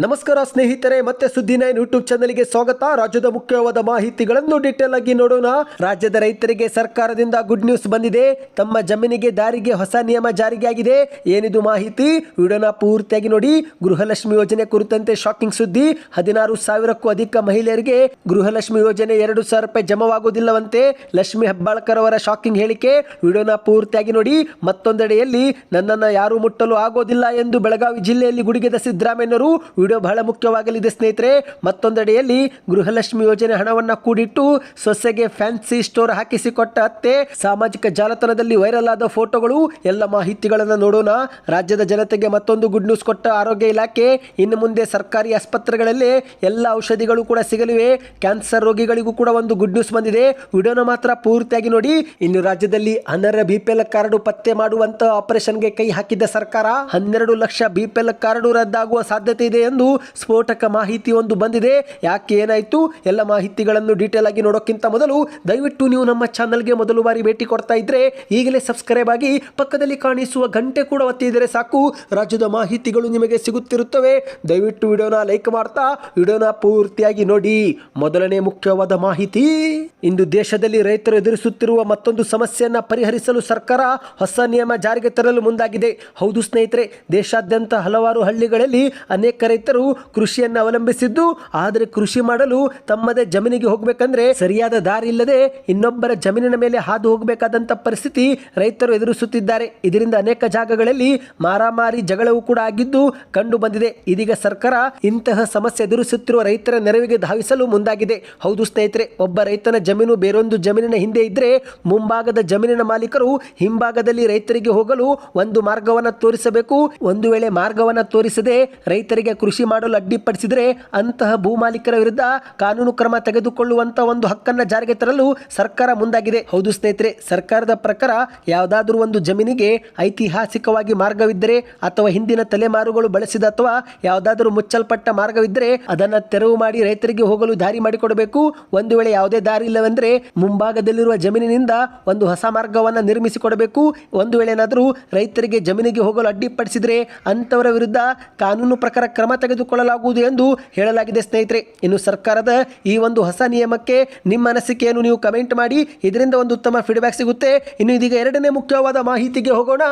ನಮಸ್ಕಾರ ಸ್ನೇಹಿತರೆ, ಮತ್ತೆ ಸುದ್ದಿ ನೈನ್ ಯೂಟ್ಯೂಬ್ ಚಾನಲ್ಗೆ ಸ್ವಾಗತ. ರಾಜ್ಯದ ಮುಖ್ಯವಾದ ಮಾಹಿತಿಗಳನ್ನು ಡೀಟೇಲ್ ಆಗಿ ನೋಡೋಣ. ರಾಜ್ಯದ ರೈತರಿಗೆ ಸರ್ಕಾರದಿಂದ ಗುಡ್ ನ್ಯೂಸ್ ಬಂದಿದೆ. ತಮ್ಮ ಜಮೀನಿಗೆ ದಾರಿಗೆ ಹೊಸ ನಿಯಮ ಜಾರಿಗೆ ಆಗಿದೆ ಏನಿದು ಮಾಹಿತಿ? ವಿಡಿಯೋನ ಪೂರ್ತಿಯಾಗಿ ನೋಡಿ. ಗೃಹಲಕ್ಷ್ಮಿ ಯೋಜನೆ ಕುರಿತಂತೆ ಶಾಕಿಂಗ್ ಸುದ್ದಿ. ಹದಿನಾರು ಸಾವಿರಕ್ಕೂ ಅಧಿಕ ಮಹಿಳೆಯರಿಗೆ ಗೃಹಲಕ್ಷ್ಮಿ ಯೋಜನೆ ಎರಡು ಸಾವಿರ ರೂಪಾಯಿ ಜಮವಾಗುವುದಿಲ್ಲವಂತೆ ಲಕ್ಷ್ಮಿ ಹೆಬ್ಬಾಳ್ಕರ್ ಅವರ ಶಾಕಿಂಗ್ ಹೇಳಿಕೆ. ವಿಡಿಯೋನ ಪೂರ್ತಿಯಾಗಿ ನೋಡಿ. ಮತ್ತೊಂದೆಡೆಯಲ್ಲಿ, ನನ್ನನ್ನು ಯಾರು ಮುಟ್ಟಲು ಆಗೋದಿಲ್ಲ ಎಂದು ಬೆಳಗಾವಿ ಜಿಲ್ಲೆಯಲ್ಲಿ ಗುಡಿಗೆದ ಸಿದ್ದರಾಮಯ್ಯನವರು ವಿಡಿಯೋ ಬಹಳ ಮುಖ್ಯವಾಗಲಿದೆ ಸ್ನೇಹಿತರೆ. ಮತ್ತೊಂದೆಡೆಯಲ್ಲಿ ಗೃಹಲಕ್ಷ್ಮಿ ಯೋಜನೆ ಹಣವನ್ನು ಕೂಡಿಟ್ಟು ಸೊಸೆಗೆ ಫ್ಯಾನ್ಸಿ ಸ್ಟೋರ್ ಹಾಕಿಸಿಕೊಟ್ಟ ಅತ್ತೆ. ಸಾಮಾಜಿಕ ಜಾಲತಾಣದಲ್ಲಿ ವೈರಲ್ ಆದ ಫೋಟೋಗಳು, ಎಲ್ಲ ಮಾಹಿತಿಗಳನ್ನು ನೋಡೋಣ. ರಾಜ್ಯದ ಜನತೆಗೆ ಮತ್ತೊಂದು ಗುಡ್ ನ್ಯೂಸ್ ಕೊಟ್ಟ ಆರೋಗ್ಯ ಇಲಾಖೆ. ಇನ್ನು ಮುಂದೆ ಸರ್ಕಾರಿ ಆಸ್ಪತ್ರೆಗಳಲ್ಲಿ ಎಲ್ಲ ಔಷಧಿಗಳು ಕೂಡ ಸಿಗಲಿವೆ. ಕ್ಯಾನ್ಸರ್ ರೋಗಿಗಳಿಗೂ ಕೂಡ ಒಂದು ಗುಡ್ ನ್ಯೂಸ್ ಬಂದಿದೆ. ವಿಡಿಯೋನ ಮಾತ್ರ ಪೂರ್ತಿಯಾಗಿ ನೋಡಿ. ಇನ್ನು ರಾಜ್ಯದಲ್ಲಿ ಅನರ್ಹ ಬಿಪಿಎಲ್ ಕಾರ್ಡ್ ಪತ್ತೆ ಮಾಡುವಂತ ಆಪರೇಷನ್ಗೆ ಕೈ ಹಾಕಿದ್ದ ಸರ್ಕಾರ. ಹನ್ನೆರಡು ಲಕ್ಷ ಬಿಪಿಎಲ್ ಕಾರ್ಡ್ ರದ್ದಾಗುವ ಸಾಧ್ಯತೆ ಇದೆ ಎಂದು ಸ್ಫೋಟಕ ಮಾಹಿತಿ ಒಂದು ಬಂದಿದೆ. ಯಾಕೆ ಏನಾಯ್ತು? ಎಲ್ಲ ಮಾಹಿತಿಗಳನ್ನು ಡೀಟೇಲ್ ಆಗಿ ನೋಡೋಕ್ಕಿಂತ ಮೊದಲು ದಯವಿಟ್ಟು ನೀವು ನಮ್ಮ ಚಾನಲ್ಗೆ ಮೊದಲು ಬಾರಿ ಭೇಟಿ ಕೊಡ್ತಾ ಇದ್ರೆ ಈಗಲೇ ಸಬ್ಸ್ಕ್ರೈಬ್ ಆಗಿ ಪಕ್ಕದಲ್ಲಿ ಕಾಣಿಸುವ ಗಂಟೆ ಕೂಡ ಒತ್ತಿದರೆ ಸಾಕು. ರಾಜ್ಯದ ಮಾಹಿತಿಗಳು ನಿಮಗೆ ಸಿಗುತ್ತಿರುತ್ತವೆ. ದಯವಿಟ್ಟು ವಿಡಿಯೋನ ಲೈಕ್ ಮಾಡ್ತಾ ವಿಡಿಯೋನ ಪೂರ್ತಿಯಾಗಿ ನೋಡಿ. ಮೊದಲನೇ ಮುಖ್ಯವಾದ ಮಾಹಿತಿ, ಇಂದು ದೇಶದಲ್ಲಿ ರೈತರು ಎದುರಿಸುತ್ತಿರುವ ಮತ್ತೊಂದು ಸಮಸ್ಯೆಯನ್ನ ಪರಿಹರಿಸಲು ಸರ್ಕಾರ ಹೊಸ ನಿಯಮ ಜಾರಿಗೆ ತರಲು ಮುಂದಾಗಿದೆ. ಹೌದು ಸ್ನೇಹಿತರೆ, ದೇಶಾದ್ಯಂತ ಹಲವಾರು ಹಳ್ಳಿಗಳಲ್ಲಿ ಅನೇಕ ಕೃಷಿಯನ್ನು ಅವಲಂಬಿಸಿದ್ದು, ಆದರೆ ಕೃಷಿ ಮಾಡಲು ತಮ್ಮದೇ ಜಮೀನಿಗೆ ಹೋಗಬೇಕಂದ್ರೆ ಸರಿಯಾದ ದಾರಿ ಇಲ್ಲದೆ ಇನ್ನೊಬ್ಬರ ಜಮೀನಿನ ಮೇಲೆ ಹಾದು ಹೋಗಬೇಕಾದಂತ ಪರಿಸ್ಥಿತಿ ರೈತರು ಎದುರಿಸುತ್ತಿದ್ದಾರೆ. ಇದರಿಂದ ಅನೇಕ ಜಾಗಗಳಲ್ಲಿ ಮಾರಾಮಾರಿ ಜಗಳವೂ ಕೂಡ ಆಗಿದ್ದು ಕಂಡು ಬಂದಿದೆ. ಇದೀಗ ಸರ್ಕಾರ ಇಂತಹ ಸಮಸ್ಯೆ ಎದುರಿಸುತ್ತಿರುವ ರೈತರ ನೆರವಿಗೆ ಧಾವಿಸಲು ಮುಂದಾಗಿದೆ. ಹೌದು ಸ್ನೇಹಿತರೆ, ಒಬ್ಬ ರೈತನ ಜಮೀನು ಬೇರೊಂದು ಜಮೀನಿನ ಹಿಂದೆ ಇದ್ರೆ ಮುಂಭಾಗದ ಜಮೀನಿನ ಮಾಲೀಕರು ಹಿಂಭಾಗದಲ್ಲಿ ರೈತರಿಗೆ ಹೋಗಲು ಒಂದು ಮಾರ್ಗವನ್ನು ತೋರಿಸಬೇಕು. ಒಂದು ವೇಳೆ ಮಾರ್ಗವನ್ನು ತೋರಿಸದೆ ರೈತರಿಗೆ ಕೃಷಿ ಮಾಡಲು ಅಡ್ಡಿಪಡಿಸಿದರೆ ಅಂತಹ ಭೂಮಾಲೀಕರ ವಿರುದ್ಧ ಕಾನೂನು ಕ್ರಮ ತೆಗೆದುಕೊಳ್ಳುವಂತ ಒಂದು ಹಕ್ಕನ್ನು ಜಾರಿಗೆ ತರಲು ಸರ್ಕಾರ ಮುಂದಾಗಿದೆ. ಹೌದು ಸ್ನೇಹಿತರೆ, ಸರ್ಕಾರದ ಪ್ರಕಾರ ಯಾವುದಾದರೂ ಒಂದು ಜಮೀನಿಗೆ ಐತಿಹಾಸಿಕವಾಗಿ ಮಾರ್ಗವಿದ್ದರೆ ಅಥವಾ ಹಿಂದಿನ ತಲೆಮಾರುಗಳು ಬಳಸಿದ ಅಥವಾ ಯಾವುದಾದರೂ ಮುಚ್ಚಲ್ಪಟ್ಟ ಮಾರ್ಗವಿದ್ದರೆ ಅದನ್ನು ತೆರವು ಮಾಡಿ ರೈತರಿಗೆ ಹೋಗಲು ದಾರಿ ಮಾಡಿಕೊಡಬೇಕು. ಒಂದು ವೇಳೆ ಯಾವುದೇ ದಾರಿ ಇಲ್ಲವೆಂದರೆ ಮುಂಭಾಗದಲ್ಲಿರುವ ಜಮೀನಿನಿಂದ ಒಂದು ಹೊಸ ಮಾರ್ಗವನ್ನು ನಿರ್ಮಿಸಿಕೊಡಬೇಕು. ಒಂದು ವೇಳೆ ಏನಾದರೂ ರೈತರಿಗೆ ಜಮೀನಿಗೆ ಹೋಗಲು ಅಡ್ಡಿಪಡಿಸಿದರೆ ಅಂತವರ ವಿರುದ್ಧ ಕಾನೂನು ಪ್ರಕಾರ ಕ್ರಮ ತೆಗೆದುಕೊಳ್ಳಲಾಗುವುದು ಎಂದು ಹೇಳಲಾಗಿದೆ, ಸ್ನೇಹಿತರೆ. ಇನ್ನು ಸರ್ಕಾರದ ಈ ಒಂದು ಹೊಸ ನಿಯಮಕ್ಕೆ ನಿಮ್ಮ ಅನಿಸಿಕೆಯನ್ನು ನೀವು ಕಮೆಂಟ್ ಮಾಡಿ. ಇದರಿಂದ ಒಂದು ಉತ್ತಮ ಫೀಡ್ಬ್ಯಾಕ್ ಸಿಗುತ್ತೆ. ಇನ್ನು ಇದೀಗ ಎರಡನೇ ಮುಖ್ಯವಾದ ಮಾಹಿತಿಗೆ ಹೋಗೋಣ.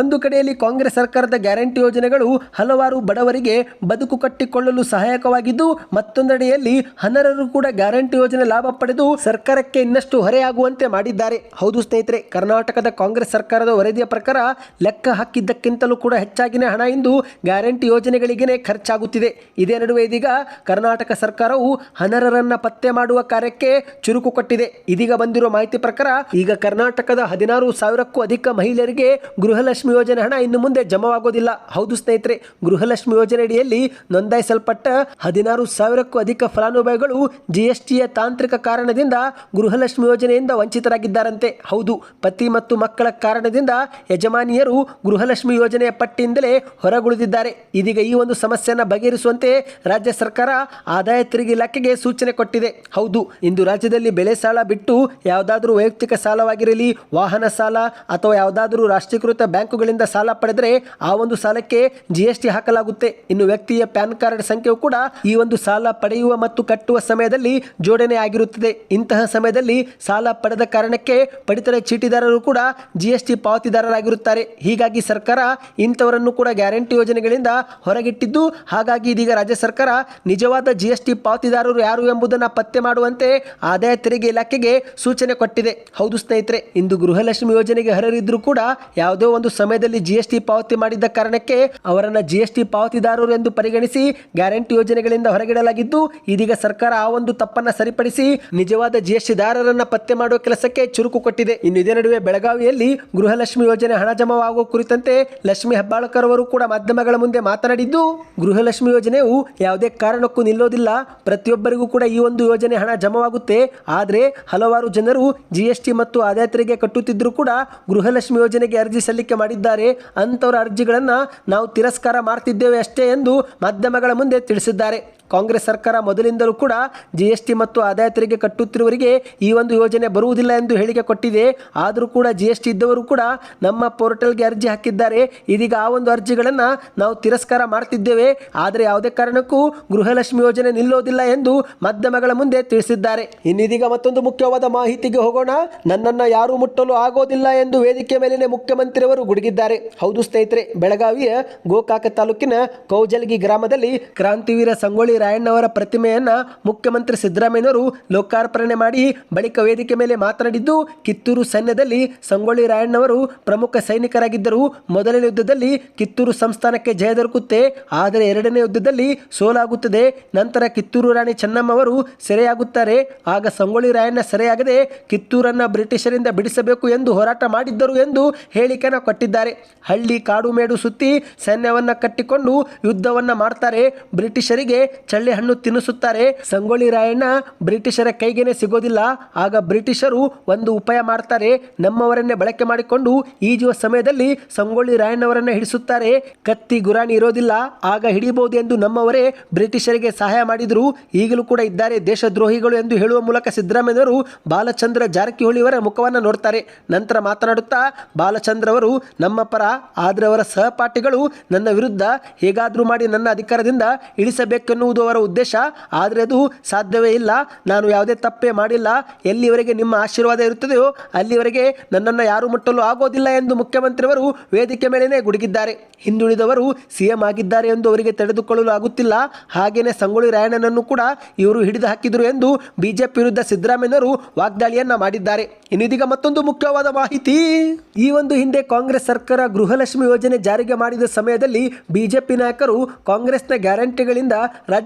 ಒಂದು ಕಡೆಯಲ್ಲಿ ಕಾಂಗ್ರೆಸ್ ಸರ್ಕಾರದ ಗ್ಯಾರಂಟಿ ಯೋಜನೆಗಳು ಹಲವಾರು ಬಡವರಿಗೆ ಬದುಕು ಕಟ್ಟಿಕೊಳ್ಳಲು ಸಹಾಯಕವಾಗಿದ್ದು, ಮತ್ತೊಂದೆಡೆಯಲ್ಲಿ ಹನರರು ಕೂಡ ಗ್ಯಾರಂಟಿ ಯೋಜನೆ ಲಾಭ ಪಡೆದು ಸರ್ಕಾರಕ್ಕೆ ಇನ್ನಷ್ಟು ಹೊರೆಯಾಗುವಂತೆ ಮಾಡಿದ್ದಾರೆ. ಹೌದು, ಸ್ನೇಹಿತರೆ. ಕರ್ನಾಟಕದ ಕಾಂಗ್ರೆಸ್ ಸರ್ಕಾರದ ವರದಿಯ ಪ್ರಕಾರ ಲೆಕ್ಕ ಹಾಕಿದ್ದಕ್ಕಿಂತಲೂ ಕೂಡ ಹೆಚ್ಚಾಗಿನ ಹಣ ಇಂದು ಗ್ಯಾರಂಟಿ ಯೋಜನೆಗಳಿಗೇನೆ ಖರ್ಚಾಗುತ್ತಿದೆ ಇದೇ ನಡುವೆ ಇದೀಗ ಕರ್ನಾಟಕ ಸರ್ಕಾರವು ಅನರ್ಹರನ್ನ ಪತ್ತೆ ಮಾಡುವ ಕಾರ್ಯಕ್ಕೆ ಚುರುಕು ಕೊಟ್ಟಿದೆ. ಇದೀಗ ಬಂದಿರುವ ಮಾಹಿತಿ ಪ್ರಕಾರ ಈಗ ಕರ್ನಾಟಕದ ಹದಿನಾರು ಸಾವಿರಕ್ಕೂ ಅಧಿಕ ಮಹಿಳೆಯರಿಗೆ ಗೃಹಲಕ್ಷ್ಮಿ ಯೋಜನೆ ಹಣ ಇನ್ನು ಮುಂದೆ ಜಮವಾಗೋದಿಲ್ಲ. ಹೌದು ಸ್ನೇಹಿತರೆ, ಗೃಹಲಕ್ಷ್ಮಿ ಯೋಜನೆ ಅಡಿಯಲ್ಲಿ ನೋಂದಾಯಿಸಲ್ಪಟ್ಟ ಹದಿನಾರು ಸಾವಿರಕ್ಕೂ ಅಧಿಕ ಫಲಾನುಭವಿಗಳು ಜಿಎಸ್ಟಿಯ ತಾಂತ್ರಿಕ ಕಾರಣದಿಂದ ಗೃಹಲಕ್ಷ್ಮಿ ಯೋಜನೆಯಿಂದ ವಂಚಿತರಾಗಿದ್ದಾರಂತೆ. ಹೌದು, ಪತಿ ಮತ್ತು ಮಕ್ಕಳ ಕಾರಣದಿಂದ ಯಜಮಾನಿಯರು ಗೃಹಲಕ್ಷ್ಮಿ ಯೋಜನೆಯ ಪಟ್ಟಿಯಿಂದಲೇ ಹೊರಗುಳಿದಿದ್ದಾರೆ. ಇದೀಗ ಈ ಒಂದು ಸಮಸ್ಯೆಯನ್ನು ಬಗೆಹರಿಸುವಂತೆ ರಾಜ್ಯ ಸರ್ಕಾರ ಆದಾಯ ತೆರಿಗೆ ಇಲಾಖೆಗೆ ಸೂಚನೆ ಕೊಟ್ಟಿದೆ. ಹೌದು, ಇಂದು ರಾಜ್ಯದಲ್ಲಿ ಬೆಳೆ ಸಾಲ ಬಿಟ್ಟು ಯಾವುದಾದರೂ ವೈಯಕ್ತಿಕ ಸಾಲವಾಗಿರಲಿ, ವಾಹನ ಸಾಲ ಅಥವಾ ಯಾವುದಾದರೂ ರಾಷ್ಟ್ರೀಕೃತ ಬ್ಯಾಂಕುಗಳಿಂದ ಸಾಲ ಪಡೆದರೆ ಆ ಒಂದು ಸಾಲಕ್ಕೆ ಜಿಎಸ್ಟಿ ಹಾಕಲಾಗುತ್ತೆ. ಇನ್ನು ವ್ಯಕ್ತಿಯ ಪ್ಯಾನ್ ಕಾರ್ಡ್ ಸಂಖ್ಯೆಯು ಕೂಡ ಈ ಒಂದು ಸಾಲ ಪಡೆಯುವ ಮತ್ತು ಕಟ್ಟುವ ಸಮಯದಲ್ಲಿ ಜೋಡಣೆ ಆಗಿರುತ್ತದೆ. ಇಂತಹ ಸಮಯದಲ್ಲಿ ಸಾಲ ಪಡೆದ ಕಾರಣಕ್ಕೆ ಪಡಿತರ ಚೀಟಿದಾರರು ಕೂಡ ಜಿಎಸ್ಟಿ ಪಾವತಿದಾರರಾಗಿರುತ್ತಾರೆ. ಹೀಗಾಗಿ ಸರ್ಕಾರ ಇಂಥವರನ್ನು ಕೂಡ ಗ್ಯಾರಂಟಿ ಯೋಜನೆಗಳಿಂದ ಹೊರಗಿಟ್ಟಿದ್ದು ಹಾಗಾಗಿ ಇದೀಗ ರಾಜ್ಯ ಸರ್ಕಾರ ನಿಜವಾದ ಜಿ ಎಸ್ ಪಾವತಿದಾರರು ಯಾರು ಎಂಬುದನ್ನು ಪತ್ತೆ ಮಾಡುವಂತೆ ಆದಾಯ ತೆರಿಗೆ ಇಲಾಖೆಗೆ ಸೂಚನೆ ಕೊಟ್ಟಿದೆ. ಹೌದು ಸ್ನೇಹಿತರೆ, ಇಂದು ಗೃಹಲಕ್ಷ್ಮಿ ಯೋಜನೆಗೆ ಹರರಿದ್ರು ಕೂಡ ಯಾವುದೋ ಒಂದು ಸಮಯದಲ್ಲಿ ಜಿ ಪಾವತಿ ಮಾಡಿದ್ದ ಕಾರಣಕ್ಕೆ ಅವರನ್ನ ಜಿ ಪಾವತಿದಾರರು ಎಂದು ಪರಿಗಣಿಸಿ ಗ್ಯಾರಂಟಿ ಯೋಜನೆಗಳಿಂದ ಹೊರಗಿಡಲಾಗಿದ್ದು, ಇದೀಗ ಸರ್ಕಾರ ಆ ಒಂದು ತಪ್ಪನ್ನ ಸರಿಪಡಿಸಿ ನಿಜವಾದ ಜಿ ಎಸ್ ಪತ್ತೆ ಮಾಡುವ ಕೆಲಸಕ್ಕೆ ಚುರುಕು ಕೊಟ್ಟಿದೆ. ಇನ್ನು ಇದೇ ನಡುವೆ ಬೆಳಗಾವಿಯಲ್ಲಿ ಗೃಹಲಕ್ಷ್ಮಿ ಯೋಜನೆ ಹಣ ಜಮಾವಾಗುವ ಕುರಿತಂತೆ ಲಕ್ಷ್ಮಿ ಹೆಬ್ಬಾಳ್ಕರ್ ಅವರು ಕೂಡ ಮಾಧ್ಯಮಗಳ ಮುಂದೆ ಮಾತನಾಡಿದ್ದು ಗೃಹಲಕ್ಷ್ಮಿ ಯೋಜನೆಯು ಯಾವುದೇ ಕಾರಣಕ್ಕೂ ನಿಲ್ಲೋದಿಲ್ಲ. ಪ್ರತಿಯೊಬ್ಬರಿಗೂ ಕೂಡ ಈ ಒಂದು ಯೋಜನೆ ಹಣ ಜಮವಾಗುತ್ತೆ. ಆದರೆ ಹಲವಾರು ಜನರು ಜಿ ಎಸ್ ಟಿ ಮತ್ತು ಆದಾಯ ತೆರಿಗೆ ಕಟ್ಟುತ್ತಿದ್ದರೂ ಕೂಡ ಗೃಹಲಕ್ಷ್ಮಿ ಯೋಜನೆಗೆ ಅರ್ಜಿ ಸಲ್ಲಿಕೆ ಮಾಡಿದ್ದಾರೆ. ಅಂಥವರ ಅರ್ಜಿಗಳನ್ನು ನಾವು ತಿರಸ್ಕಾರ ಮಾಡ್ತಿದ್ದೇವೆ ಅಷ್ಟೇ ಎಂದು ಮಾಧ್ಯಮಗಳ ಮುಂದೆ ತಿಳಿಸಿದ್ದಾರೆ. ಕಾಂಗ್ರೆಸ್ ಸರ್ಕಾರ ಮೊದಲಿಂದಲೂ ಕೂಡ ಜಿಎಸ್ಟಿ ಮತ್ತು ಆದಾಯ ತೆರಿಗೆ ಕಟ್ಟುತ್ತಿರುವವರಿಗೆ ಈ ಒಂದು ಯೋಜನೆ ಬರುವುದಿಲ್ಲ ಎಂದು ಹೇಳಿಕೆ ಕೊಟ್ಟಿದೆ. ಆದರೂ ಕೂಡ ಜಿಎಸ್ಟಿ ಇದ್ದವರು ಕೂಡ ನಮ್ಮ ಪೋರ್ಟಲ್ಗೆ ಅರ್ಜಿ ಹಾಕಿದ್ದಾರೆ. ಇದೀಗ ಆ ಒಂದು ಅರ್ಜಿಗಳನ್ನು ನಾವು ತಿರಸ್ಕಾರ ಮಾಡ್ತಿದ್ದೇವೆ. ಆದರೆ ಯಾವುದೇ ಕಾರಣಕ್ಕೂ ಗೃಹಲಕ್ಷ್ಮಿ ಯೋಜನೆ ನಿಲ್ಲೋದಿಲ್ಲ ಎಂದು ಮಾಧ್ಯಮಗಳ ಮುಂದೆ ತಿಳಿಸಿದ್ದಾರೆ. ಇನ್ನಿದೀಗ ಮತ್ತೊಂದು ಮುಖ್ಯವಾದ ಮಾಹಿತಿಗೆ ಹೋಗೋಣ. ನನ್ನನ್ನ ಯಾರು ಮುಟ್ಟಲು ಆಗೋದಿಲ್ಲ ಎಂದು ವೇದಿಕೆ ಮೇಲಿನ ಮುಖ್ಯಮಂತ್ರಿಯವರು ಗುಡುಗಿದ್ದಾರೆ. ಹೌದು ಸ್ನೇಹಿತರೆ, ಬೆಳಗಾವಿಯ ಗೋಕಾಕ ತಾಲೂಕಿನ ಕೌಜಲ್ಗಿ ಗ್ರಾಮದಲ್ಲಿ ಕ್ರಾಂತಿವೀರ ಸಂಗೊಳ್ಳಿ ರಾಯಣ್ಣವರ ಪ್ರತಿಮೆಯನ್ನು ಮುಖ್ಯಮಂತ್ರಿ ಸಿದ್ದರಾಮಯ್ಯನವರು ಲೋಕಾರ್ಪಣೆ ಮಾಡಿ ಬಳಿಕ ವೇದಿಕೆ ಮೇಲೆ ಮಾತನಾಡಿದ್ದು, ಕಿತ್ತೂರು ಸೈನ್ಯದಲ್ಲಿ ಸಂಗೊಳ್ಳಿ ರಾಯಣ್ಣವರು ಪ್ರಮುಖ ಸೈನಿಕರಾಗಿದ್ದರು. ಮೊದಲನೇ ಯುದ್ಧದಲ್ಲಿ ಕಿತ್ತೂರು ಸಂಸ್ಥಾನಕ್ಕೆ ಜಯ ದೊರಕುತ್ತೆ. ಆದರೆ ಎರಡನೇ ಯುದ್ಧದಲ್ಲಿ ಸೋಲಾಗುತ್ತದೆ. ನಂತರ ಕಿತ್ತೂರು ರಾಣಿ ಚೆನ್ನಮ್ಮ ಅವರು ಸೆರೆಯಾಗುತ್ತಾರೆ. ಆಗ ಸಂಗೊಳ್ಳಿ ರಾಯಣ್ಣ ಸೆರೆಯಾಗದೆ ಕಿತ್ತೂರನ್ನ ಬ್ರಿಟಿಷರಿಂದ ಬಿಡಿಸಬೇಕು ಎಂದು ಹೋರಾಟ ಮಾಡಿದ್ದರು ಎಂದು ಹೇಳಿಕೆಯನ್ನು ಕೊಟ್ಟಿದ್ದಾರೆ. ಹಳ್ಳಿ ಕಾಡು ಮೇಡು ಸುತ್ತಿ ಸೈನ್ಯವನ್ನು ಕಟ್ಟಿಕೊಂಡು ಯುದ್ಧವನ್ನ ಮಾಡ್ತಾರೆ. ಬ್ರಿಟಿಷರಿಗೆ ಚಳ್ಳೆ ಹಣ್ಣು ತಿನ್ನಿಸುತ್ತಾರೆ. ಸಂಗೊಳ್ಳಿ ರಾಯಣ್ಣ ಬ್ರಿಟಿಷರ ಕೈಗೆನೆ ಸಿಗೋದಿಲ್ಲ. ಆಗ ಬ್ರಿಟಿಷರು ಒಂದು ಉಪಾಯ ಮಾಡ್ತಾರೆ. ನಮ್ಮವರನ್ನೇ ಬಳಕೆ ಮಾಡಿಕೊಂಡು ಈಜುವ ಸಮಯದಲ್ಲಿ ಸಂಗೊಳ್ಳಿ ರಾಯಣ್ಣವರನ್ನ ಹಿಡಿಸುತ್ತಾರೆ. ಕತ್ತಿ ಗುರಾಣಿ ಇರೋದಿಲ್ಲ. ಆಗ ಹಿಡಿಬಹುದು ಎಂದು ನಮ್ಮವರೇ ಬ್ರಿಟಿಷರಿಗೆ ಸಹಾಯ ಮಾಡಿದರು. ಈಗಲೂ ಕೂಡ ಇದ್ದಾರೆ ದೇಶದ್ರೋಹಿಗಳು ಎಂದು ಹೇಳುವ ಮೂಲಕ ಸಿದ್ದರಾಮಯ್ಯವರು ಬಾಲಚಂದ್ರ ಜಾರಕಿಹೊಳಿಯವರ ಮುಖವನ್ನು ನೋಡ್ತಾರೆ. ನಂತರ ಮಾತನಾಡುತ್ತಾ ಬಾಲಚಂದ್ರ ಅವರು ನಮ್ಮ ಪರ ಆದರೆ ಅವರ ಸಹಪಾಠಿಗಳು ನನ್ನ ವಿರುದ್ಧ ಹೇಗಾದರೂ ಮಾಡಿ ನನ್ನ ಅಧಿಕಾರದಿಂದ ಇಳಿಸಬೇಕೆನ್ನುವುದು ಅವರ ಉದ್ದೇಶ, ಆದರೆ ಅದು ಸಾಧ್ಯವೇ ಇಲ್ಲ. ನಾನು ಯಾವುದೇ ತಪ್ಪೇ ಮಾಡಿಲ್ಲ. ಎಲ್ಲಿವರೆಗೆ ನಿಮ್ಮ ಆಶೀರ್ವಾದ ಇರುತ್ತದೆಯೋ ಅಲ್ಲಿವರೆಗೆ ನನ್ನನ್ನು ಯಾರು ಮುಟ್ಟಲು ಆಗೋದಿಲ್ಲ ಎಂದು ಮುಖ್ಯಮಂತ್ರಿಯವರು ವೇದಿಕೆ ಮೇಲೆಯೇ ಗುಡುಗಿದ್ದಾರೆ. ಹಿಂದುಳಿದವರು ಸಿಎಂ ಆಗಿದ್ದಾರೆ ಎಂದು ಅವರಿಗೆ ತಡೆದುಕೊಳ್ಳಲು ಆಗುತ್ತಿಲ್ಲ. ಹಾಗೆಯೇ ಸಂಗೊಳ್ಳಿ ರಾಯಣ್ಣನನ್ನು ಕೂಡ ಇವರು ಹಿಡಿದು ಹಾಕಿದರು ಎಂದು ಬಿಜೆಪಿ ವಿರುದ್ಧ ಸಿದ್ದರಾಮಯ್ಯನವರು ವಾಗ್ದಾಳಿಯನ್ನ ಮಾಡಿದ್ದಾರೆ. ಇನ್ನಿದೀಗ ಮತ್ತೊಂದು ಮುಖ್ಯವಾದ ಮಾಹಿತಿ. ಈ ಒಂದು ಹಿಂದೆ ಕಾಂಗ್ರೆಸ್ ಸರ್ಕಾರ ಗೃಹಲಕ್ಷ್ಮಿ ಯೋಜನೆ ಜಾರಿಗೆ ಮಾಡಿದ ಸಮಯದಲ್ಲಿ ಬಿಜೆಪಿ ನಾಯಕರು ಕಾಂಗ್ರೆಸ್ನ ಗ್ಯಾರಂಟಿಗಳಿಂದ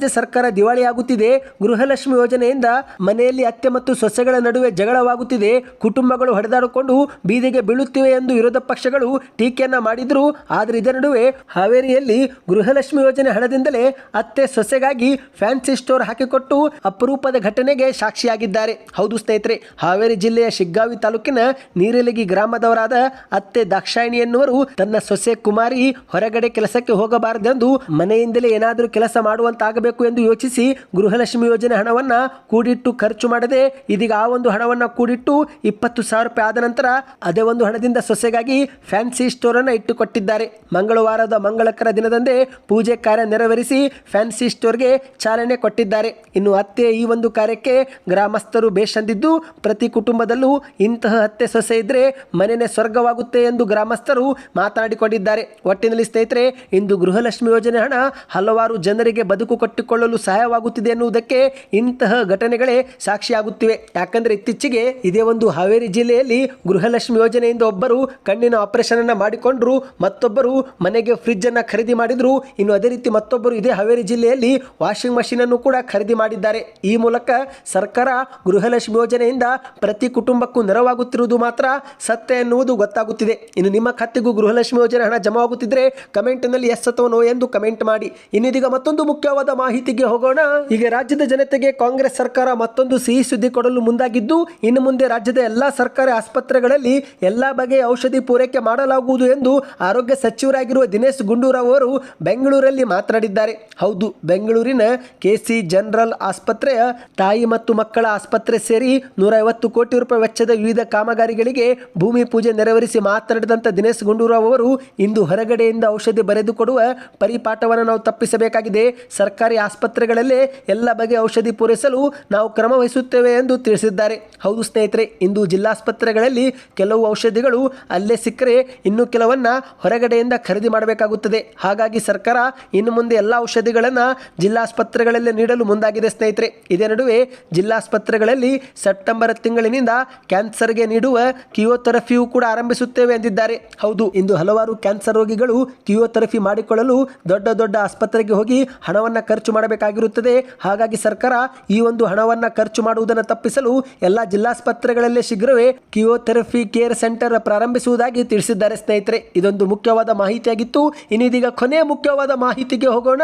ಸರ್ಕಾರ ದಿವಾಳಿಯಾಗುತ್ತಿದೆ ಗೃಹಲಕ್ಷ್ಮಿ ಯೋಜನೆಯಿಂದ ಮನೆಯಲ್ಲಿ ಅತ್ತೆ ಮತ್ತು ಸೊಸೆಗಳ ನಡುವೆ ಜಗಳವಾಗುತ್ತಿದೆ. ಕುಟುಂಬಗಳು ಹೊಡೆದಾಡಿಕೊಂಡು ಬೀದಿಗೆ ಬೀಳುತ್ತಿವೆ ಎಂದು ವಿರೋಧ ಪಕ್ಷಗಳು ಟೀಕೆಯನ್ನ ಮಾಡಿದ್ರು. ಆದರೆ ಇದರ ನಡುವೆ ಹಾವೇರಿಯಲ್ಲಿ ಗೃಹಲಕ್ಷ್ಮಿ ಯೋಜನೆ ಹಣದಿಂದಲೇ ಅತ್ತೆ ಸೊಸೆಗಾಗಿ ಫ್ಯಾನ್ಸಿ ಸ್ಟೋರ್ ಹಾಕಿಕೊಟ್ಟು ಅಪರೂಪದ ಘಟನೆಗೆ ಸಾಕ್ಷಿಯಾಗಿದ್ದಾರೆ. ಹೌದು ಸ್ನೇಹಿತರೆ, ಹಾವೇರಿ ಜಿಲ್ಲೆಯ ಶಿಗ್ಗಾವಿ ತಾಲೂಕಿನ ನೀರಲಗಿ ಗ್ರಾಮದವರಾದ ಅತ್ತೆ ದಾಕ್ಷಾಯಿಣಿ ಎನ್ನುವರು ತನ್ನ ಸೊಸೆ ಕುಮಾರಿ ಹೊರಗಡೆ ಕೆಲಸಕ್ಕೆ ಹೋಗಬಾರದೆಂದು ಮನೆಯಿಂದಲೇ ಏನಾದರೂ ಕೆಲಸ ಮಾಡುವಂತಾಗಬೇಕು ಎಂದು ಯೋಚಿಸಿ ಗೃಹಲಕ್ಷ್ಮಿ ಯೋಜನೆ ಹಣವನ್ನು ಕೂಡಿಟ್ಟು ಖರ್ಚು ಮಾಡದೆ ಇದೀಗ ಆ ಒಂದು ಹಣವನ್ನು ಕೂಡಿಟ್ಟು ಇಪ್ಪತ್ತು ಸಾವಿರ ರೂಪಾಯಿ ಆದ ನಂತರ ಅದೇ ಒಂದು ಹಣದಿಂದ ಸೊಸೆಗಾಗಿ ಫ್ಯಾನ್ಸಿ ಸ್ಟೋರ್ ಅನ್ನ ಇಟ್ಟುಕೊಟ್ಟಿದ್ದಾರೆ. ಮಂಗಳವಾರದ ಮಂಗಳಕರ ದಿನದಂದೇ ಪೂಜೆ ಕಾರ್ಯ ನೆರವೇರಿಸಿ ಫ್ಯಾನ್ಸಿ ಸ್ಟೋರ್ಗೆ ಚಾಲನೆ ಕೊಟ್ಟಿದ್ದಾರೆ. ಇನ್ನು ಅತ್ತೆ ಈ ಒಂದು ಕಾರ್ಯಕ್ಕೆ ಗ್ರಾಮಸ್ಥರು ಬೇಷಂದಿದ್ದು ಪ್ರತಿ ಕುಟುಂಬದಲ್ಲೂ ಇಂತಹ ಅತ್ತೆ ಸೊಸೆ ಇದ್ರೆ ಮನೆನೇ ಸ್ವರ್ಗವಾಗುತ್ತೆ ಎಂದು ಗ್ರಾಮಸ್ಥರು ಮಾತನಾಡಿಕೊಂಡಿದ್ದಾರೆ. ಒಟ್ಟಿನಲ್ಲಿ ಸ್ನೇಹಿತರೆ, ಇಂದು ಗೃಹಲಕ್ಷ್ಮಿ ಯೋಜನೆ ಹಣ ಹಲವಾರು ಜನರಿಗೆ ಬದುಕು ಕಟ್ಟಿಕೊಳ್ಳಲು ಸಹಾಯವಾಗುತ್ತಿದೆ ಎನ್ನುವುದಕ್ಕೆ ಇಂತಹ ಘಟನೆಗಳೇ ಸಾಕ್ಷಿಯಾಗುತ್ತಿವೆ. ಯಾಕಂದ್ರೆ ಇತ್ತೀಚೆಗೆ ಇದೇ ಒಂದು ಹಾವೇರಿ ಜಿಲ್ಲೆಯಲ್ಲಿ ಗೃಹಲಕ್ಷ್ಮಿ ಯೋಜನೆಯಿಂದ ಒಬ್ಬರು ಕಣ್ಣಿನ ಆಪರೇಷನ್ ಅನ್ನು ಮಾಡಿಕೊಂಡ್ರು, ಮತ್ತೊಬ್ಬರು ಮನೆಗೆ ಫ್ರಿಜ್ ಅನ್ನು ಖರೀದಿ ಮಾಡಿದ್ರು. ಇನ್ನು ಅದೇ ರೀತಿ ಮತ್ತೊಬ್ಬರು ಇದೇ ಹಾವೇರಿ ಜಿಲ್ಲೆಯಲ್ಲಿ ವಾಷಿಂಗ್ ಮಷೀನ್ ಅನ್ನು ಕೂಡ ಖರೀದಿ ಮಾಡಿದ್ದಾರೆ. ಈ ಮೂಲಕ ಸರ್ಕಾರ ಗೃಹಲಕ್ಷ್ಮಿ ಯೋಜನೆಯಿಂದ ಪ್ರತಿ ಕುಟುಂಬಕ್ಕೂ ನೆರವಾಗುತ್ತಿರುವುದು ಮಾತ್ರ ಸತ್ಯ ಎನ್ನುವುದು ಗೊತ್ತಾಗುತ್ತಿದೆ. ಇನ್ನು ನಿಮ್ಮ ಖಾತೆಗೂ ಗೃಹಲಕ್ಷ್ಮಿ ಯೋಜನೆ ಹಣ ಜಮಾವಾಗುತ್ತಿದ್ರೆ ಕಮೆಂಟ್ನಲ್ಲಿ ಎಸ್ ಅಥವಾ ನೋ ಎಂದು ಕಮೆಂಟ್ ಮಾಡಿ. ಇನ್ನಿದೀಗ ಮತ್ತೊಂದು ಮುಖ್ಯವಾದ ಮಾಹಿತಿಗೆ ಹೋಗೋಣ. ಈಗ ರಾಜ್ಯದ ಜನತೆಗೆ ಕಾಂಗ್ರೆಸ್ ಸರ್ಕಾರ ಮತ್ತೊಂದು ಸಿಹಿ ಸುದ್ದಿ ಕೊಡಲು ಮುಂದಾಗಿದ್ದು, ಇನ್ನು ಮುಂದೆ ರಾಜ್ಯದ ಎಲ್ಲಾ ಸರ್ಕಾರಿ ಆಸ್ಪತ್ರೆಗಳಲ್ಲಿ ಎಲ್ಲಾ ಬಗೆಯ ಔಷಧಿ ಪೂರೈಕೆ ಮಾಡಲಾಗುವುದು ಎಂದು ಆರೋಗ್ಯ ಸಚಿವರಾಗಿರುವ ದಿನೇಶ್ ಗುಂಡೂರಾವ್ ಅವರು ಬೆಂಗಳೂರಲ್ಲಿ ಮಾತನಾಡಿದ್ದಾರೆ. ಹೌದು, ಬೆಂಗಳೂರಿನ ಕೆಸಿ ಜನರಲ್ ಆಸ್ಪತ್ರೆಯ ತಾಯಿ ಮತ್ತು ಮಕ್ಕಳ ಆಸ್ಪತ್ರೆ ಸೇರಿ ನೂರ ಐವತ್ತು ಕೋಟಿ ರೂಪಾಯಿ ವೆಚ್ಚದ ವಿವಿಧ ಕಾಮಗಾರಿಗಳಿಗೆ ಭೂಮಿ ಪೂಜೆ ನೆರವೇರಿಸಿ ಮಾತನಾಡಿದಂಥ ದಿನೇಶ್ ಗುಂಡೂರಾವ್ ಅವರು, ಇಂದು ಹೊರಗಡೆಯಿಂದ ಔಷಧಿ ಬರೆದುಕೊಡುವ ಪರಿಪಾಠವನ್ನು ನಾವು ತಪ್ಪಿಸಬೇಕಾಗಿದೆ. ಸರ್ಕಾರಿ ಆಸ್ಪತ್ರೆಗಳಲ್ಲೇ ಎಲ್ಲ ಬಗೆಯ ಔಷಧಿ ಪೂರೈಸಲು ನಾವು ಕ್ರಮ ವಹಿಸುತ್ತೇವೆ ಎಂದು ತಿಳಿಸಿದ್ದಾರೆ. ಹೌದು ಸ್ನೇಹಿತರೆ, ಇಂದು ಜಿಲ್ಲಾಸ್ಪತ್ರೆಗಳಲ್ಲಿ ಕೆಲವು ಔಷಧಿಗಳು ಅಲ್ಲೇ ಸಿಕ್ಕರೆ ಇನ್ನು ಕೆಲವನ್ನ ಹೊರಗಡೆಯಿಂದ ಖರೀದಿ ಮಾಡಬೇಕಾಗುತ್ತದೆ. ಹಾಗಾಗಿ ಸರ್ಕಾರ ಇನ್ನು ಮುಂದೆ ಎಲ್ಲ ಔಷಧಿಗಳನ್ನು ಜಿಲ್ಲಾಸ್ಪತ್ರೆಗಳಲ್ಲೇ ನೀಡಲು ಮುಂದಾಗಿದೆ ಸ್ನೇಹಿತರೆ. ಇದೇ ನಡುವೆ ಜಿಲ್ಲಾಸ್ಪತ್ರೆಗಳಲ್ಲಿ ಸೆಪ್ಟೆಂಬರ್ ತಿಂಗಳಿನಿಂದ ಕ್ಯಾನ್ಸರ್ಗೆ ನೀಡುವ ಕಿಯೋಥೆರಫಿಯು ಕೂಡ ಆರಂಭಿಸುತ್ತೇವೆ ಎಂದಿದ್ದಾರೆ. ಹೌದು, ಇಂದು ಹಲವಾರು ಕ್ಯಾನ್ಸರ್ ರೋಗಿಗಳು ಕಿಯೋಥೆರಫಿ ಮಾಡಿಕೊಳ್ಳಲು ದೊಡ್ಡ ದೊಡ್ಡ ಆಸ್ಪತ್ರೆಗೆ ಹೋಗಿ ಹಣವನ್ನು ಖರ್ಚು ಮಾಡಬೇಕಾಗಿರುತ್ತದೆ. ಹಾಗಾಗಿ ಸರ್ಕಾರ ಈ ಒಂದು ಹಣವನ್ನು ಖರ್ಚು ಮಾಡುವುದನ್ನು ತಪ್ಪಿಸಲು ಎಲ್ಲ ಜಿಲ್ಲಾಸ್ಪತ್ರೆಗಳಲ್ಲಿ ಶೀಘ್ರವೇ ಕಿಯೋಥೆರಪಿ ಕೇರ್ ಸೆಂಟರ್ ಪ್ರಾರಂಭಿಸುವುದಾಗಿ ತಿಳಿಸಿದ್ದಾರೆ ಸ್ನೇಹಿತರೆ. ಇದೊಂದು ಮುಖ್ಯವಾದ ಮಾಹಿತಿಯಾಗಿತ್ತು. ಇನ್ನಿದೀಗ ಕೊನೆಯ ಮುಖ್ಯವಾದ ಮಾಹಿತಿಗೆ ಹೋಗೋಣ.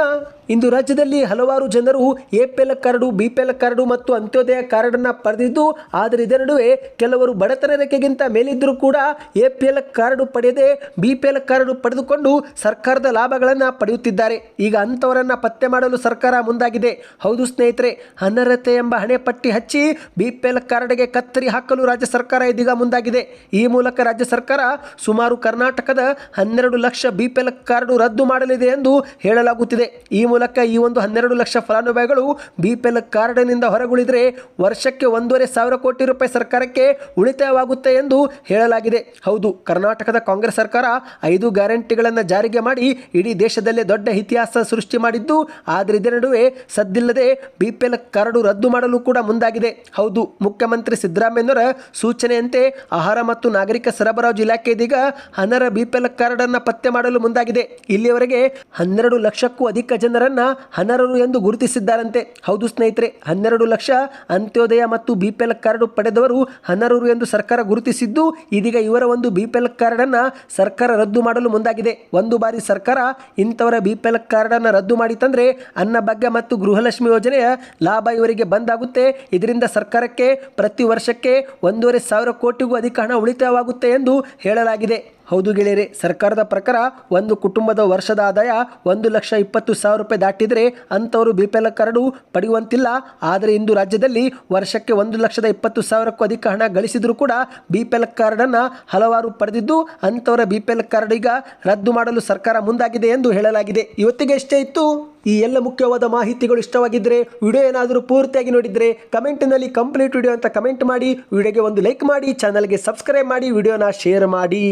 ಇಂದು ರಾಜ್ಯದಲ್ಲಿ ಹಲವಾರು ಜನರು ಎಪಿಎಲ್ ಕಾರ್ಡು ಬಿಪಿಎಲ್ ಕಾರ್ಡು ಮತ್ತು ಅಂತ್ಯೋದಯ ಕಾರ್ಡ್ ಅನ್ನ ಪಡೆದಿದ್ದು, ಆದರೆ ಇದರ ನಡುವೆ ಕೆಲವರು ಬಡತನ ರೇಖೆಗಿಂತ ಮೇಲಿದ್ದರೂ ಕೂಡ ಎ ಪಿ ಕಾರ್ಡು ಪಡೆಯದೆ ಬಿ ಪಿ ಕಾರ್ಡು ಪಡೆದುಕೊಂಡು ಸರ್ಕಾರದ ಲಾಭಗಳನ್ನು ಪಡೆಯುತ್ತಿದ್ದಾರೆ. ಈಗ ಅಂಥವರನ್ನು ಪತ್ತೆ ಮಾಡಲು ಸರ್ಕಾರ ಮುಂದಾಗಿದೆ. ಹೌದು ಸ್ನೇಹಿತರೆ, ಅನರ್ಹತೆ ಎಂಬ ಹಣೆಪಟ್ಟಿ ಹಚ್ಚಿ ಬಿ ಪಿ ಎಲ್ ಕಾರ್ಡ್ಗೆ ಕತ್ತರಿ ಹಾಕಲು ರಾಜ್ಯ ಸರ್ಕಾರ ಇದೀಗ ಮುಂದಾಗಿದೆ. ಈ ಮೂಲಕ ರಾಜ್ಯ ಸರ್ಕಾರ ಸುಮಾರು ಕರ್ನಾಟಕದ ಹನ್ನೆರಡು lakh B P L card ರದ್ದು ಮಾಡಲಿದೆ ಎಂದು ಹೇಳಲಾಗುತ್ತಿದೆ. ಈ ಮೂಲಕ ಈ ಒಂದು ಹನ್ನೆರಡು ಲಕ್ಷ ಫಲಾನುಭವಿಗಳು ಬಿ ಪಿ ಎಲ್ ಕಾರ್ಡ್ನಿಂದ ಹೊರಗುಳಿದರೆ ವರ್ಷಕ್ಕೆ ಒಂದೂವರೆ ಸಾವಿರ ಕೋಟಿ ರೂಪಾಯಿ ಸರ್ಕಾರಕ್ಕೆ ಉಳಿತಾಯವಾಗುತ್ತೆ ಎಂದು ಹೇಳಲಾಗಿದೆ. ಹೌದು, ಕರ್ನಾಟಕದ ಕಾಂಗ್ರೆಸ್ ಸರ್ಕಾರ ಐದು ಗ್ಯಾರಂಟಿಗಳನ್ನು ಜಾರಿಗೆ ಮಾಡಿ ಇಡೀ ದೇಶದಲ್ಲೇ ದೊಡ್ಡ ಇತಿಹಾಸ ಸೃಷ್ಟಿ ಮಾಡಿದ್ದು, ಆದರೆ ಇದರ ನಡುವೆ ಸದ್ದಿಲ್ಲದೆ ಬಿಪಿಎಲ್ ಕರಡು ರದ್ದು ಮಾಡಲು ಕೂಡ ಮುಂದಾಗಿದೆ. ಹೌದು, ಮುಖ್ಯಮಂತ್ರಿ ಸಿದ್ದರಾಮಯ್ಯನವರ ಸೂಚನೆಯಂತೆ ಆಹಾರ ಮತ್ತು ನಾಗರಿಕ ಸರಬರಾಜು ಇಲಾಖೆ ಇದೀಗ ಅನರ್ಹ ಬಿಪಿಎಲ್ ಕಾರ್ಡನ್ನು ಪತ್ತೆ ಮಾಡಲು ಮುಂದಾಗಿದೆ. ಇಲ್ಲಿಯವರೆಗೆ ಹನ್ನೆರಡು ಲಕ್ಷಕ್ಕೂ ಅಧಿಕ ಜನರನ್ನ ಹನರರು ಎಂದು ಗುರುತಿಸಿದ್ದಾರಂತೆ. ಹೌದು ಸ್ನೇಹಿತರೆ, ಹನ್ನೆರಡು ಲಕ್ಷ ಅಂತ್ಯೋದಯ ಮತ್ತು ಬಿಪಿಎಲ್ ಕಾರ್ಡ್ ಪಡೆದವರು ಹನರರು ಎಂದು ಸರ್ಕಾರ ಗುರುತಿಸಿದ್ದು, ಇದೀಗ ಇವರ ಒಂದು ಬಿಪಿಎಲ್ ಕಾರ್ಡ್ ಎಲ್ ಕಾರ್ಡನ್ನು ಸರ್ಕಾರ ರದ್ದು ಮಾಡಲು ಮುಂದಾಗಿದೆ. ಒಂದು ಬಾರಿ ಸರ್ಕಾರ ಇಂಥವರ ಬಿಪಿಎಲ್ ಕಾರ್ಡ್ ಎಲ್ ಕಾರ್ಡನ್ನು ರದ್ದು ಮಾಡಿ ತಂದರೆ ಅನ್ನಭಾಗ್ಯ ಮತ್ತು ಗೃಹಲಕ್ಷ್ಮಿ ಯೋಜನೆಯ ಲಾಭ ಇವರಿಗೆ ಬಂದಾಗುತ್ತೆ. ಇದರಿಂದ ಸರ್ಕಾರಕ್ಕೆ ಪ್ರತಿ ವರ್ಷಕ್ಕೆ ಒಂದೂವರೆ ಸಾವಿರ ಕೋಟಿಗೂ ಅಧಿಕ ಹಣ ಉಳಿತಾಯವಾಗುತ್ತೆ ಎಂದು ಹೇಳಲಾಗಿದೆ. ಹೌದು ಗೆಳೆಯರೆ, ಸರ್ಕಾರದ ಪ್ರಕಾರ ಒಂದು ಕುಟುಂಬದ ವರ್ಷದ ಆದಾಯ ಒಂದು ಲಕ್ಷ ಇಪ್ಪತ್ತು ಸಾವಿರ ರೂಪಾಯಿ ದಾಟಿದರೆ ಅಂಥವರು ಬಿ ಪಿ ಎಲ್ ಕಾರ್ಡು ಪಡೆಯುವಂತಿಲ್ಲ. ಆದರೆ ಇಂದು ರಾಜ್ಯದಲ್ಲಿ ವರ್ಷಕ್ಕೆ ಒಂದು ಲಕ್ಷದ ಇಪ್ಪತ್ತು ಸಾವಿರಕ್ಕೂ ಅಧಿಕ ಹಣ ಗಳಿಸಿದರೂ ಕೂಡ ಬಿ ಪಿ ಎಲ್ ಕಾರ್ಡನ್ನು ಹಲವಾರು ಪಡೆದಿದ್ದು, ಅಂಥವರ ಬಿ ಪಿ ಎಲ್ ಕಾರ್ಡ್ ಈಗ ರದ್ದು ಮಾಡಲು ಸರ್ಕಾರ ಮುಂದಾಗಿದೆ ಎಂದು ಹೇಳಲಾಗಿದೆ. ಇವತ್ತಿಗೆ ಇಷ್ಟೇ ಇತ್ತು. ಈ ಎಲ್ಲ ಮುಖ್ಯವಾದ ಮಾಹಿತಿಗಳು ಇಷ್ಟವಾಗಿದ್ದರೆ ವಿಡಿಯೋ ಏನಾದರೂ ಪೂರ್ತಿಯಾಗಿ ನೋಡಿದರೆ ಕಮೆಂಟ್ನಲ್ಲಿ ಕಂಪ್ಲೀಟ್ ವಿಡಿಯೋ ಅಂತ ಕಮೆಂಟ್ ಮಾಡಿ ವಿಡಿಯೋಗೆ ಒಂದು ಲೈಕ್ ಮಾಡಿ ಚಾನಲ್ಗೆ ಸಬ್ಸ್ಕ್ರೈಬ್ ಮಾಡಿ ವಿಡಿಯೋನ ಶೇರ್ ಮಾಡಿ.